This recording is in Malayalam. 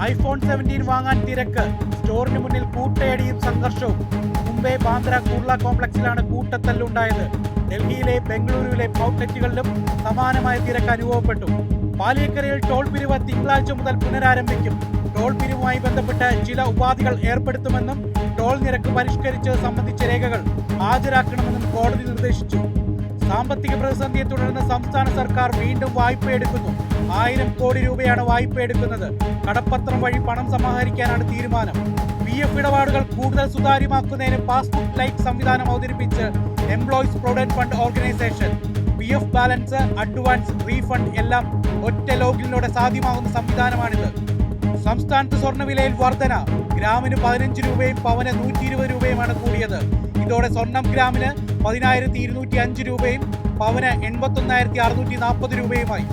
ഐഫോൺ സെവന്റീൻ വാങ്ങാൻ തിരക്ക്. സ്റ്റോറിന് മുന്നിൽ കൂട്ടയടിയും സംഘർഷവും. മുംബൈ ബാന്ദ്ര കുർള കോംപ്ലക്സിലാണ് കൂട്ടത്തല്ലുണ്ടായത്. ഡൽഹിയിലെ ബംഗളൂരുവിലെ ഔട്ട്ലെറ്റുകളിലും സമാനമായ തിരക്ക് അനുഭവപ്പെട്ടു. പാലിയക്കരയിൽ ടോൾ പിരിവ് തിങ്കളാഴ്ച മുതൽ പുനരാരംഭിക്കും. ടോൾ പിരിവുമായി ബന്ധപ്പെട്ട് ചില ഉപാധികൾ ഏർപ്പെടുത്തുമെന്നും ടോൾ നിരക്ക് പരിഷ്കരിച്ചത് സംബന്ധിച്ച രേഖകൾ ഹാജരാക്കണമെന്നും കോടതി നിർദ്ദേശിച്ചു. സാമ്പത്തിക പ്രതിസന്ധിയെ തുടർന്ന് സംസ്ഥാന സർക്കാർ വീണ്ടും വായ്പ എടുക്കുന്നു. ആയിരം കോടി രൂപയാണ് വായ്പ എടുക്കുന്നത്. കടപ്പത്രം വഴി പണം സമാഹരിക്കാനാണ് തീരുമാനം. പി എഫ് ഇടപാടുകൾ കൂടുതൽ സുതാര്യമാക്കുന്നതിന് പാസ്ബുക്ക് ലൈക്ക് സംവിധാനം അവതരിപ്പിച്ച് employees provident fund organisation P F balance advance refund എല്ലാം ഒറ്റ ലോഗിനിലൂടെ സാധ്യമാകുന്ന സംവിധാനമാണിത്. സംസ്ഥാനത്ത് സ്വർണവിലയിൽ വർധന. ഗ്രാമിന് പതിനഞ്ച് രൂപയും പവന് നൂറ്റി ഇരുപത് രൂപയുമാണ് കൂടിയത്. ഇതോടെ സ്വർണം ഗ്രാമിന് പതിനായിരത്തി ഇരുന്നൂറ്റി അഞ്ച് രൂപയും പവന് എൺപത്തി ഒന്നായിരത്തി അറുന്നൂറ്റി നാൽപ്പത് രൂപയുമായി.